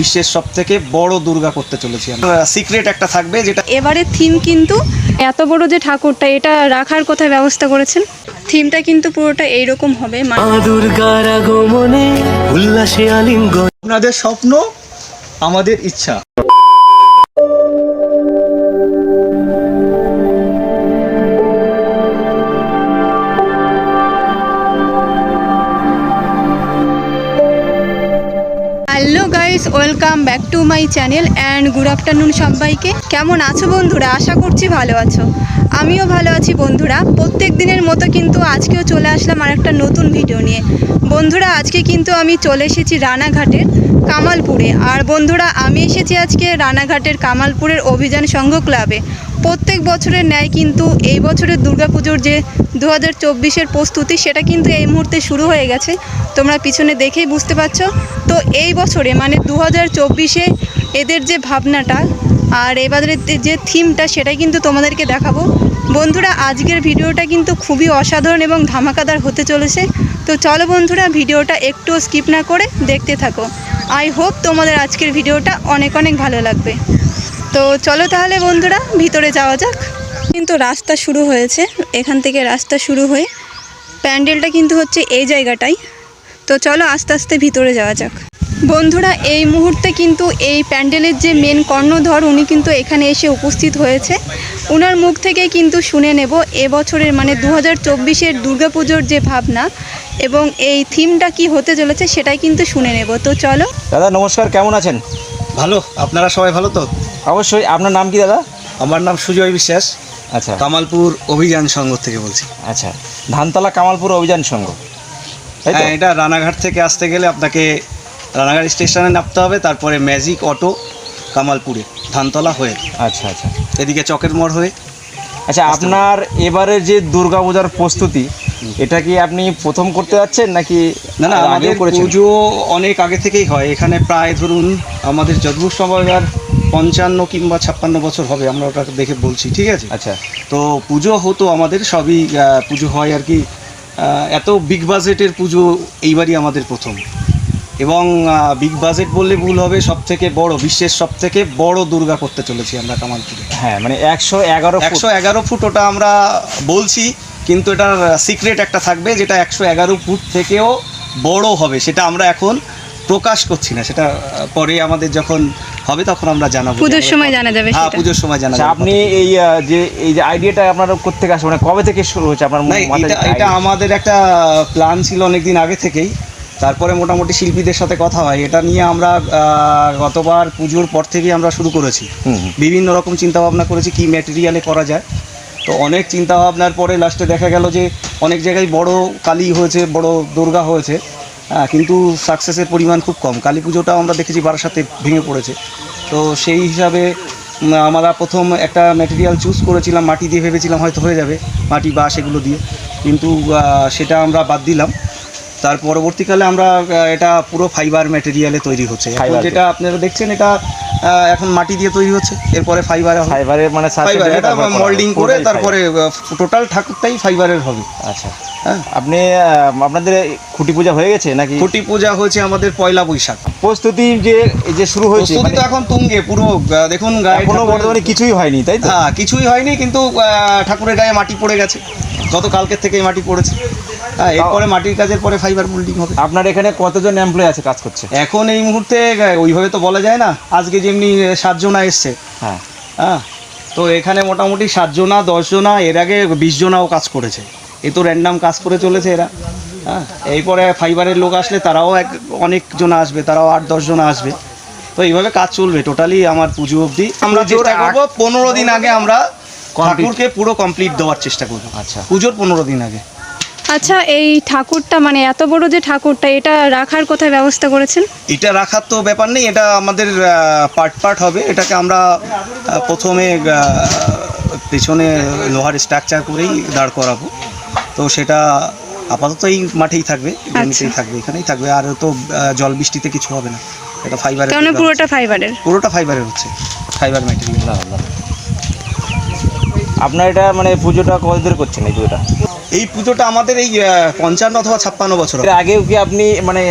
বিশ্বের সব থেকে বড় দুর্গা করতে চলেছি সিক্রেট একটা থাকবে যেটা এবারে থিম কিন্তু এত বড় যে ঠাকুরটা এটা রাখার কথা ব্যবস্থা করেছেন? থিমটা কিন্তু পুরোটা এইরকম হবে মা দুর্গার আগমনে উল্লাসে আলিঙ্গন। আপনাদের স্বপ্ন আমাদের ইচ্ছা। Guys welcome back to my channel and good afternoon সবাইকে। কেমন আছো বন্ধুরা? আশা করছি ভালো আছো। আমিও ভালো আছি বন্ধুরা। প্রত্যেক দিনের মতো কিন্তু আজকেও চলে আসলাম আর একটা নতুন ভিডিও নিয়ে। বন্ধুরা, আজকে কিন্তু আমি চলে এসেছি রানাঘাটের কামালপুরে। আর বন্ধুরা, আমি এসেছি আজকে রানাঘাটের কামালপুরের অভিযান সংঘ ক্লাবে প্রত্যেক বছরের ন্যায় কিন্তু এই বছরের দুর্গাপুজোর যে দু হাজার চব্বিশের প্রস্তুতি, সেটা কিন্তু এই মুহূর্তে শুরু হয়ে গেছে। তোমরা পিছনে দেখেই বুঝতে পারছ। তো এই বছরে মানে দু হাজার চব্বিশে এদের যে ভাবনাটা আর এবারের যে থিমটা, সেটাই কিন্তু তোমাদেরকে দেখাবো। বন্ধুরা, আজকের ভিডিওটা কিন্তু খুবই অসাধারণ এবং ধামাকাদার হতে চলেছে। তো চলো বন্ধুরা, ভিডিওটা একটু স্কিপ না করে দেখতে থাকো। আই হোপ তোমাদের আজকের ভিডিওটা অনেক অনেক ভালো লাগবে। তো চলো তাহলে বন্ধুরা ভিতরে যাওয়া যাক। কিন্তু রাস্তা শুরু হয়েছে এখান থেকে রাস্তা শুরু হয়ে প্যান্ডেলটা কিন্তু হচ্ছে এই জায়গাটাই। তো চলো আস্তে আস্তে ভিতরে যাওয়া যাক। বন্ধুরা এই মুহূর্তে কিন্তু এই প্যান্ডেলের যে মেন কর্ণধর উনি কিন্তু এখানে এসে উপস্থিত হয়েছে। ওনার মুখ থেকে কিন্তু শুনে নেব এবছরের মানে দু হাজার চব্বিশের দুর্গাপুজোর যে ভাবনা এবং এই থিমটা কি হতে চলেছে সেটাই কিন্তু শুনে নেব। তো চলো। দাদা নমস্কার কেমন আছেন? ভালো আপনারা সবাই ভালো তো? অবশ্যই আপনার নাম কি দাদা? আমার নাম সুজয় বিশ্বাস। আচ্ছা। কামালপুর অভিযান সংঘ থেকে বলছি। আচ্ছা ধানতলা কামালপুর অভিযান সংঘ। হ্যাঁ এটা রানাঘাট থেকে আসতে গেলে আপনাকে রানাঘাট স্টেশনে নামতে হবে তারপরে ম্যাজিক অটো কামালপুরে ধানতলা হয়ে। আচ্ছা আচ্ছা। এদিকে চকের মোড় হয়ে। আচ্ছা আপনার এবারের যে দুর্গাপূজার প্রস্তুতি এটা কি আপনি প্রথম করতে যাচ্ছেন নাকি না না আমাদের পুজো অনেক আগে থেকেই হয়। এখানে প্রায় ধরুন আমাদের যদুর সময় আর পঞ্চান্ন কিংবা ছাপ্পান্ন বছর হবে আমরা ওটা দেখে বলছি ঠিক আছে? আচ্ছা। তো পুজো হতো আমাদের সবই পুজো হয় আর কি এত বিগ বাজেটের পুজো এইবারই আমাদের প্রথম। এবং বিগ বাজেট বললে ভুল হবে সব থেকে বড় বিশ্বের সব থেকে বড় দুর্গা করতে চলেছি আমরা কামালপুরে হ্যাঁ মানে একশো এগারো একশো এগারো ফুট ওটা আমরা বলছি কিন্তু এটার সিক্রেট একটা থাকবে যেটা একশো এগারো ফুট থেকেও বড় হবে সেটা আমরা এখন প্রকাশ করছি না সেটা পরে আমাদের যখন হবে তখন আমরা জানাব পুজোর সময় জানা যাবে হ্যাঁ পুজোর সময় জানা আচ্ছা যাবে। আপনি এই যে এই যে আইডিয়াটা আপনার কোথেকে আসে মানে কবে থেকে শুরু হয়েছে আপনার এটা এটা আমাদের একটা প্ল্যান ছিল অনেক দিন আগে থেকেই। তারপরে মোটামুটি শিল্পীদের সাথে কথা হয়। এটা নিয়ে আমরা গতবার পুজোর পর থেকেই আমরা শুরু করেছি। বিভিন্ন রকম চিন্তা ভাবনা করেছি কি ম্যাটেরিয়ালে করা যায়। তো অনেক চিন্তা ভাবনার পরে লাস্টে দেখা গেল যে অনেক জায়গায় বড় কালী হয়েছে বড় দুর্গা হয়েছে। হ্যাঁ কিন্তু সাকসেসের পরিমাণ খুব কম। কালী পুজোটাও আমরা দেখেছি বারাসাতে ভেঙে পড়েছে। তো সেই হিসাবে আমরা প্রথম একটা ম্যাটেরিয়াল চুজ করেছিলাম, মাটি দিয়ে ভেবেছিলাম হয়তো হয়ে যাবে, মাটি বা সেগুলো দিয়ে। কিন্তু সেটা আমরা বাদ দিলাম। তার পরবর্তীকালে আমরা এটা পুরো ফাইবার ম্যাটেরিয়ালে তৈরি হচ্ছে। এখন যেটা আপনারা দেখছেন এটা এখন মাটি দিয়ে তৈরি হচ্ছে। এরপরে ফাইবার হবে। ফাইবারের মানে ফাইবার এটা। মোল্ডিং করে তারপরে টোটাল ঠাকুরটাই ফাইবারের হবে। আচ্ছা। হ্যাঁ। আপনি আপনাদের খুঁটি পূজা হয়ে গেছে নাকি? খুঁটি পূজা হয়েছে আমাদের পয়লা বৈশাখ। প্রস্তুতি যে যে শুরু হয়েছে প্রস্তুতি মানে তো এখন তুঙ্গে পুরো দেখুন গায়ে ঠাকুরের- বর্তমানে কিছুই হয়নি তাই তো? হ্যাঁ কিছুই হয়নি কিন্তু ঠাকুরের গায়ে মাটি পড়ে গেছে। গত কালকের থেকেই মাটি পড়েছে। হ্যাঁ এরপরে মাটির কাজের পরে ফাইবার মোল্ডিং হবে। আপনার এখানে কতজন এমপ্লয় আছে কাজ করছে? এখন এই মুহূর্তে ওইভাবে তো বলা যায় না আজকে যেমনি সাতজনা এসছে। হ্যাঁ। হ্যাঁ তো এখানে মোটামুটি সাতজনা দশজনা এর আগে বিশ জনাও কাজ করেছে। এ তো র্যান্ডাম কাজ করে চলেছে এরা। হ্যাঁ এরপরে ফাইবারের লোক আসলে তারাও এক অনেকজন আসবে তারাও আট দশজনা আসবে। তো এইভাবে কাজ চলবে টোটালি আমার পুজো অবধি। আমরা চেষ্টা করব পনেরো দিন আগে আমরা। ঠাকুরকে পুরো কমপ্লিট দেওয়ার চেষ্টা করব। আচ্ছা। পুজোর পনেরো দিন আগে। আচ্ছা এই ঠাকুরটা মানে এত বড় যে ঠাকুরটা এটা রাখার কোথায় ব্যবস্থা করেছেন? এটা রাখার তো ব্যাপার নেই এটা আমাদের পার্ট পার্ট হবে এটাকে আমরা প্রথমে পেছনে লোহার স্ট্রাকচার করেই দাঁড় করাবো। তো সেটা আপাতত এই মাঠেই থাকবে জমিতেই থাকবে এখানেই থাকবে আর তো জল বৃষ্টিতে কিছু হবে না। এটা ফাইবারের কেন পুরোটা ফাইবারের পুরোটা ফাইবারের হচ্ছে ফাইবার ম্যাটেরিয়াল। আপনার এটা মানে পুজোটা কত করছেন এই পুজোটা? এই পুজোটা আমাদের এই পঞ্চান্ন অথবা ছাপ্পান্ন বছর এর আগেও কি আপনি মানে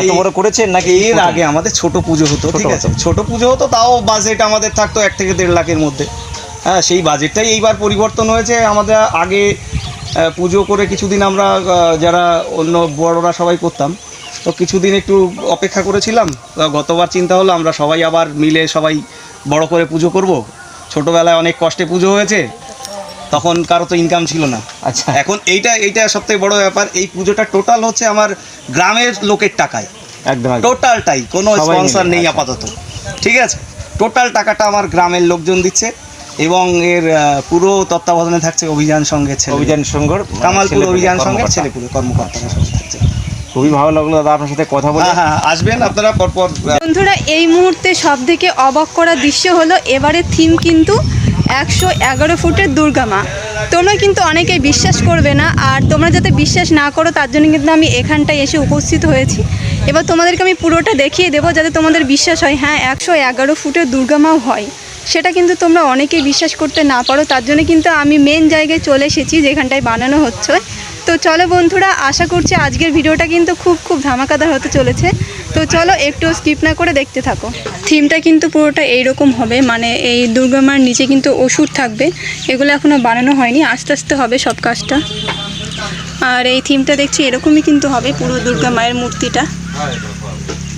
এত বড় করেছেন নাকি এর আগে আমাদের ছোট পুজো হতো ঠিক আছে। ছোট পুজো হতো তাও বাজেট আমাদের থাকতো এক থেকে দেড় লাখের মধ্যে। হ্যাঁ সেই বাজেটটাই এইবার পরিবর্তন হয়েছে। আমাদের আগে পুজো করে কিছুদিন আমরা যারা অন্য বড়রা সবাই করতাম তো কিছুদিন একটু অপেক্ষা করেছিলাম। গতবার চিন্তা হলো আমরা সবাই আবার মিলে সবাই বড় করে পুজো করব। ছোটোবেলায় অনেক কষ্টে পুজো হয়েছে। তখন কারও তো ইনকাম ছিল না। আচ্ছা। এখন এইটা এইটা সবথেকে বড় ব্যাপার। এই পুজোটা টোটাল হচ্ছে আমার গ্রামের লোকের টাকায়। একদম। টোটালটাই কোনো স্পন্সর নেই আচ্ছা। আপাতত। ঠিক আছে? টোটাল টাকাটা আমার গ্রামের লোকজন দিচ্ছে এবং এর পুরো তত্ত্বাবধানে থাকছে অভিযান সঙ্গে ছেলে। অভিযান সংঘর কামালপুর অভিযান সঙ্গে কর্মকর্তা। ছেলেপুলে কর্মকর্তারা থাকছে। খুবই ভালো লাগল দাদা আপনার সাথে কথা বলে। হ্যাঁ হ্যাঁ আসবেন আপনারা পরপর বন্ধুরা এই মুহূর্তে সব থেকে অবাক করা দৃশ্য হলো এবারে থিম কিন্তু একশো এগারো ফুটের দুর্গা মা। তোমরা কিন্তু অনেকেই বিশ্বাস করবে না, আর তোমরা যাতে বিশ্বাস না করো, তার জন্য কিন্তু আমি এখানটায় এসে উপস্থিত হয়েছি। এবার তোমাদেরকে আমি পুরোটা দেখিয়ে দেবো, যাতে তোমাদের বিশ্বাস হয় হ্যাঁ একশো এগারো ফুটের দুর্গা মাও হয়। সেটা কিন্তু তোমরা অনেকেই বিশ্বাস করতে না পারো, তার জন্য কিন্তু আমি মেন জায়গায় চলে এসেছি, যেখানটায় বানানো হচ্ছে। তো চলো বন্ধুরা, আশা করছি আজকের ভিডিওটা কিন্তু খুব খুব ধামাকাদার হতে চলেছে। তো চলো একটু স্কিপ না করে দেখতে থাকো। থিমটা কিন্তু পুরোটা এইরকম হবে মানে এই দুর্গা মার নিচে কিন্তু ওষুধ থাকবে। এগুলো এখনও বানানো হয়নি, আস্তে আস্তে হবে সব কাজটা। আর এই থিমটা দেখছি এরকমই কিন্তু হবে পুরো দুর্গা মায়ের মূর্তিটা।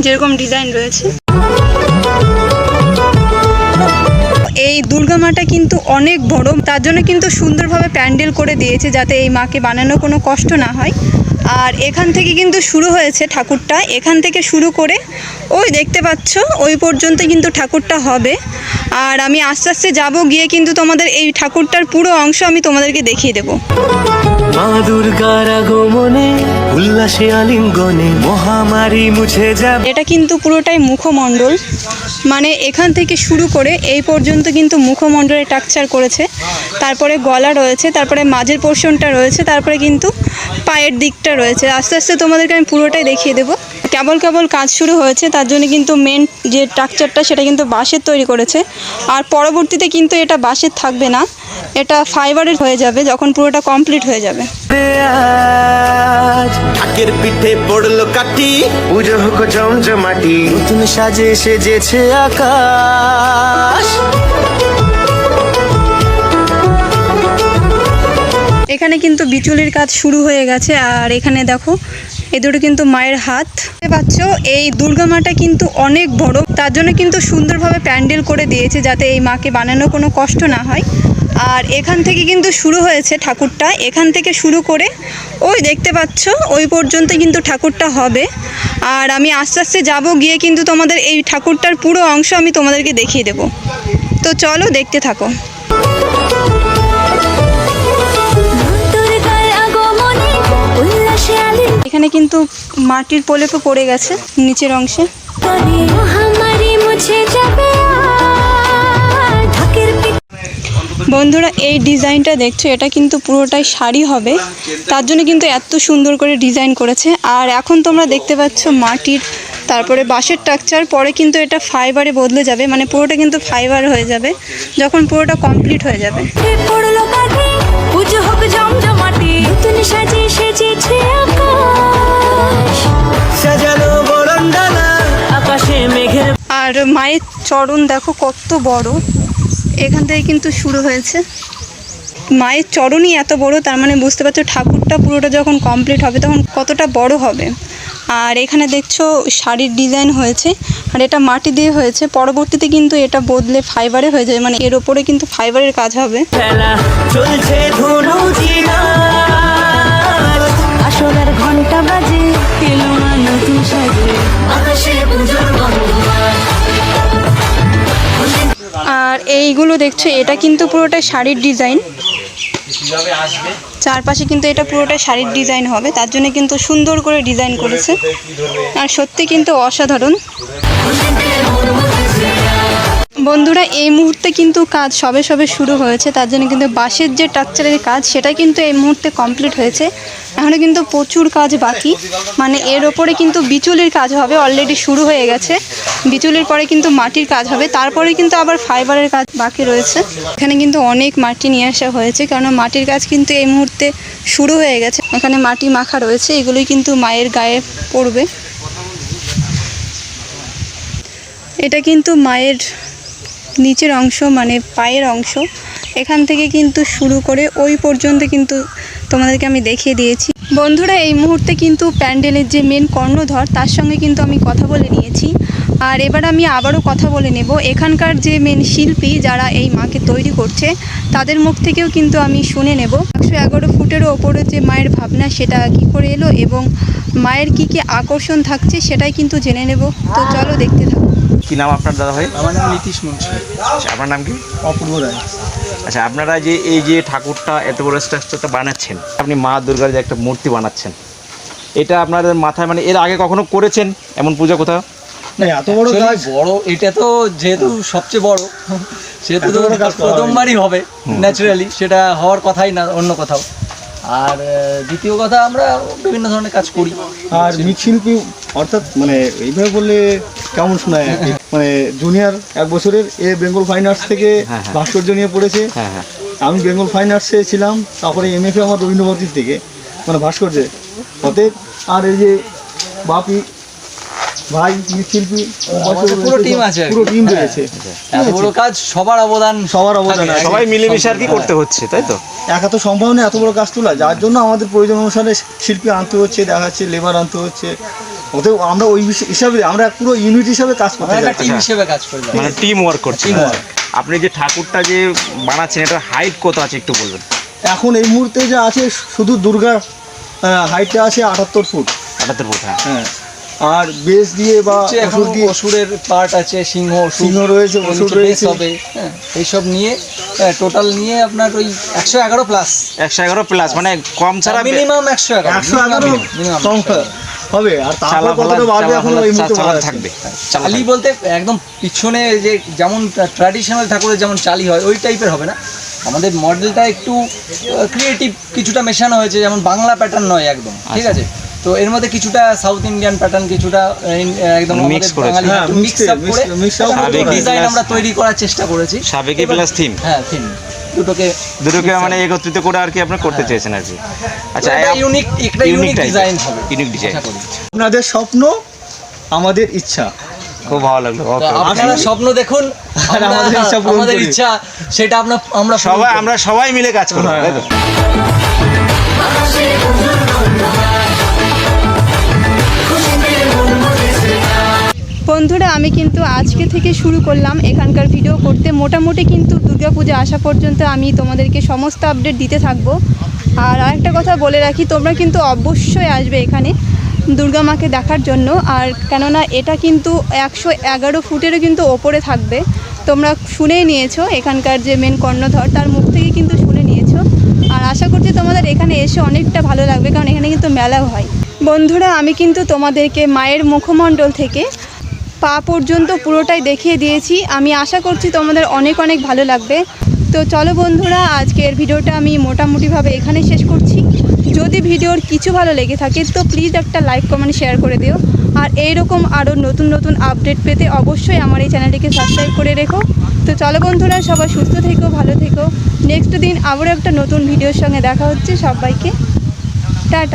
যেরকম ডিজাইন রয়েছে। এই দুর্গা মাটা কিন্তু অনেক বড়, তার জন্য কিন্তু সুন্দরভাবে প্যান্ডেল করে দিয়েছে যাতে এই মাকে বানানো কোনো কষ্ট না হয়। আর এখান থেকে কিন্তু শুরু হয়েছে ঠাকুরটা। এখান থেকে শুরু করে ওই দেখতে পাচ্ছ ওই পর্যন্ত কিন্তু ঠাকুরটা হবে। আর আমি আস্তে আস্তে যাব গিয়ে কিন্তু তোমাদের এই ঠাকুরটার পুরো অংশ আমি তোমাদেরকে দেখিয়ে দেবো। মা দুর্গার আগমনে উল্লাসে আলিঙ্গনে মহামারী মুছে যাবে। এটা কিন্তু পুরোটাই মুখমণ্ডল। মানে এখান থেকে শুরু করে এই পর্যন্ত কিন্তু মুখমণ্ডলের টাকচার করেছে। তারপরে গলা রয়েছে তারপরে মাঝের পোর্শনটা রয়েছে তারপরে কিন্তু পায়ের দিকটা রয়েছে। আস্তে আস্তে তোমাদেরকে আমি পুরোটাই দেখিয়ে দেবো। কেবল কেবল কাজ শুরু হয়েছে তার জন্য কিন্তু মেন যে টাকচারটা সেটা কিন্তু বাঁশের তৈরি করেছে। আর পরবর্তীতে কিন্তু এটা বাঁশের থাকবে না এটা ফাইবারের হয়ে যাবে যখন পুরোটা কমপ্লিট হয়ে যাবে। ঢাকের পিঠে পড়ল কাটি পুজো হোক জমজমাটি নতুন সাজে সেজেছে আকাশ। এখানে কিন্তু বিচুলির কাজ শুরু হয়ে গেছে আর এখানে দেখো এ দুটো কিন্তু মায়ের হাত। দেখতে পাচ্ছ, এই দুর্গা মাটা কিন্তু অনেক বড়। তার জন্য কিন্তু সুন্দরভাবে প্যান্ডেল করে দিয়েছে যাতে এই মাকে বানানো কোনো কষ্ট না হয়। আর এখান থেকে কিন্তু শুরু হয়েছে ঠাকুরটা। এখান থেকে শুরু করে ওই দেখতে পাচ্ছ, ওই পর্যন্ত কিন্তু ঠাকুরটা হবে। আর আমি আস্তে আস্তে যাব, গিয়ে কিন্তু তোমাদের এই ঠাকুরটার পুরো অংশ আমি তোমাদেরকে দেখিয়ে দেবো। তো চলো দেখতে থাকো। এখানে কিন্তু মাটির প্রলেপও পড়ে গেছে নিচের অংশে। বন্ধুরা এই ডিজাইনটা দেখছ এটা কিন্তু পুরোটাই শাড়ি হবে। তার জন্য কিন্তু এত সুন্দর করে ডিজাইন করেছে। আর এখন তোমরা দেখতে পাচ্ছ মাটির তারপরে বাঁশের টাকচার পরে কিন্তু এটা ফাইবারে বদলে যাবে মানে পুরোটা কিন্তু ফাইবার হয়ে যাবে যখন পুরোটা কমপ্লিট হয়ে যাবে। সাজে সেজেছে আকাশ। আর মায়ের চরণ দেখো কত বড়। এখান থেকে কিন্তু শুরু হয়েছে। মায়ের চরণই এত বড় তার মানে বুঝতে পারছ ঠাকুরটা পুরোটা যখন কমপ্লিট হবে তখন কতটা বড় হবে। আর এখানে দেখছ শাড়ির ডিজাইন হয়েছে আর এটা মাটি দিয়ে হয়েছে। পরবর্তীতে কিন্তু এটা বদলে ফাইবারে হয়ে যাবে মানে এর ওপরে কিন্তু ফাইবারের কাজ হবে। চলছে ঘণ্টা বাজে আকাশে এইগুলো দেখছ এটা কিন্তু পুরোটা শাড়ির ডিজাইন। চারপাশে কিন্তু এটা পুরোটা শাড়ির ডিজাইন হবে তার জন্য কিন্তু সুন্দর করে ডিজাইন করেছে। আর সত্যি কিন্তু অসাধারণ। বন্ধুরা, এই মুহূর্তে কিন্তু কাজ সবে সবে শুরু হয়েছে, তার জন্য কিন্তু বাঁশের যে টাকচারের কাজ, সেটা কিন্তু এই মুহূর্তে কমপ্লিট হয়েছে। এখনও কিন্তু প্রচুর কাজ বাকি মানে এর ওপরে কিন্তু বিচুলির কাজ হবে অলরেডি শুরু হয়ে গেছে। বিচুলির পরে কিন্তু মাটির কাজ হবে, তারপরে কিন্তু আবার ফাইবারের কাজ বাকি রয়েছে। এখানে কিন্তু অনেক মাটি নিয়ে আসা হয়েছে কারণ মাটির কাজ কিন্তু এই মুহূর্তে শুরু হয়ে গেছে। এখানে মাটি মাখা রয়েছে, এগুলোই কিন্তু মায়ের গায়ে পড়বে। এটা কিন্তু মায়ের নিচের অংশ মানে পায়ের অংশ, এখান থেকে কিন্তু শুরু করে ওই পর্যন্ত কিন্তু তোমাদেরকে আমি দেখিয়ে দিয়েছি। বন্ধুরা, এই মুহূর্তে কিন্তু প্যান্ডেলের যে মেন কর্ণধর, তার সঙ্গে কিন্তু আমি কথা বলে নিয়েছি। আর এবার আমি আবারও কথা বলে নেব। এখানকার যে মেন শিল্পী যারা এই মাকে তৈরি করছে, তাদের মুখ থেকেও কিন্তু আমি শুনে নেব। একশো এগারো ফুটেরও ওপরে যে মায়ের ভাবনা, সেটা কী করে এলো এবং মায়ের কী কী আকর্ষণ থাকছে, সেটাই কিন্তু জেনে নেব। তো চলো দেখতে থাকো। কি নাম আপনার দাদা ভাই? আমার নাম নীতিশ মুন্সি। আচ্ছা আপনার নাম কি? অপূর্ব রায়। আচ্ছা আপনারা যে এই যে ঠাকুরটা এত বড় স্ট্রাকচারটা বানাচ্ছেন আপনি মা দুর্গার যে একটা মূর্তি বানাচ্ছেন এটা আপনাদের মাথায় মানে এর আগে কখনো করেছেন এমন পুজো কোথাও? না এত বড় কাজ বড় এটা তো যেহেতু সবচেয়ে বড় সেহেতু তো প্রথমবারই হবে ন্যাচারালি সেটা হওয়ার কথাই না অন্য কোথাও। আর দ্বিতীয় কথা আমরা বিভিন্ন ধরনের কাজ করি। আর মৃৎশিল্পী অর্থাৎ মানে এইভাবে বললে কেমন শোনায় মানে জুনিয়র এক বছরের এ বেঙ্গল ফাইন আর্টস থেকে হ্যাঁ, হ্যাঁ। ভাস্কর্য নিয়ে পড়েছে। হ্যাঁ হ্যাঁ। আমি বেঙ্গল ফাইন আর্টসে ছিলাম তারপরে এম এফ এ আমার রবীন্দ্রভারতীর থেকে মানে ভাস্কর্যে। অতএব আর এই যে বাপি ভাই মৃৎশিল্পী আমাদের পুরো team আছে। পুরো টিম হ্যাঁ। রয়েছে। এত বড় কাজ সবার অবদান সবার অবদান সবাই মিলেমিশে আর কি করতে হচ্ছে তাই তো? একা তো সম্ভব নয় এত বড় কাজ তোলা। যার জন্য আমাদের প্রয়োজন অনুসারে শিল্পী আনতে হচ্ছে দেখা যাচ্ছে লেবার আনতে হচ্ছে। অতএব আমরা ওই হিসাবে আমরা পুরো ইউনিট হিসাবে কাজ করতে টিম হিসেবে কাজ করি মানে টিম ওয়ার্ক work। আপনি যে ঠাকুরটা যে বানাচ্ছেন এটার হাইট কত আছে একটু বলবেন? এখন এই মুহূর্তে যা আছে শুধু দুর্গার হাইটটা আছে আটাত্তর ফুট। আটাত্তর ফুট হ্যাঁ। হ্যাঁ। আর বেশ দিয়ে বা দিয়ে অসুরের পার্ট আছে সিংহ সিংহ রয়েছে, অসুর রয়েছে। হবে। হ্যাঁ এইসব নিয়ে টোটাল নিয়ে আপনার ওই একশো এগারো প্লাস একশো এগারো প্লাস মানে কম ছাড়া মিনিমাম একশো এগারো একশো এগারো হবে আর তারপর কতটা বাড়বে এখন এই মুহূর্তে চালা থাকবে চালি বলতে একদম পিছনে যে যেমন ট্র্যাডিশনাল ঠাকুরের যেমন চালি হয় ওই টাইপের হবে না। আমাদের মডেলটা একটু ক্রিয়েটিভ কিছুটা মেশানো হয়েছে যেমন বাংলা প্যাটার্ন নয় একদম ঠিক আছে? তো এর মধ্যে কিছুটা সাউথ ইন্ডিয়ান প্যাটার্ন কিছুটা একদম করেছে। বাঙালি হ্যাঁ, মিক্স আপ করে করে করা ডিজাইন আমরা তৈরি করার চেষ্টা করেছি। সাবেকি প্লাস থিম হ্যাঁ থিম দুটোকে দুটোকে মানে একত্রিত করে আর কি আপনার করতে চেয়েছেন আর কি। আচ্ছা ইউনিক একটা ইউনিক ডিজাইন হবে। ইউনিক ডিজাইন আপনাদের স্বপ্ন আমাদের ইচ্ছা। খুব ভালো লাগল আপনারা স্বপ্ন দেখুন আমাদের ইচ্ছা আমাদের ইচ্ছা সেটা আমরা আমরা সবাই আমরা সবাই মিলে কাজ করব বন্ধুরা, আমি কিন্তু আজকে থেকে শুরু করলাম এখানকার ভিডিও করতে। মোটামুটি কিন্তু দুর্গাপূজা আসা পর্যন্ত আমি তোমাদেরকে সমস্ত আপডেট দিতে থাকব। আর আরেকটা কথা বলে রাখি, তোমরা কিন্তু অবশ্যই আসবে এখানে দুর্গা মাকে দেখার জন্য। আর কেননা এটা কিন্তু একশো এগারো ফুটেরও কিন্তু ওপরে থাকবে। তোমরা শুনেই নিয়েছো এখানকার যে মেন কর্ণধর, তার মুখ থেকে কিন্তু শুনে নিয়েছো। আর আশা করছি তোমাদের এখানে এসে অনেকটা ভালো লাগবে, কারণ এখানে কিন্তু মেলাও হয়। বন্ধুরা, আমি কিন্তু তোমাদেরকে মায়ের মুখমণ্ডল থেকে পা পর্যন্ত পুরোটাই দেখিয়ে দিয়েছি। আমি আশা করছি তোমাদের অনেক অনেক ভালো লাগবে। তো চলো বন্ধুরা, আজকের ভিডিওটা আমি মোটামুটিভাবে এখানে শেষ করছি। যদি ভিডিওর কিছু ভালো লেগে থাকে, তো প্লিজ একটা লাইক কমেন্ট শেয়ার করে দিও। আর এইরকম আরও নতুন নতুন আপডেট পেতে অবশ্যই আমার এই চ্যানেলটিকে সাবস্ক্রাইব করে রেখো। তো চলো বন্ধুরা, সবাই সুস্থ থেকো, ভালো থেকো। নেক্সট দিন আবারও একটা নতুন ভিডিওর সঙ্গে দেখা হচ্ছে সবাইকে। টাটা।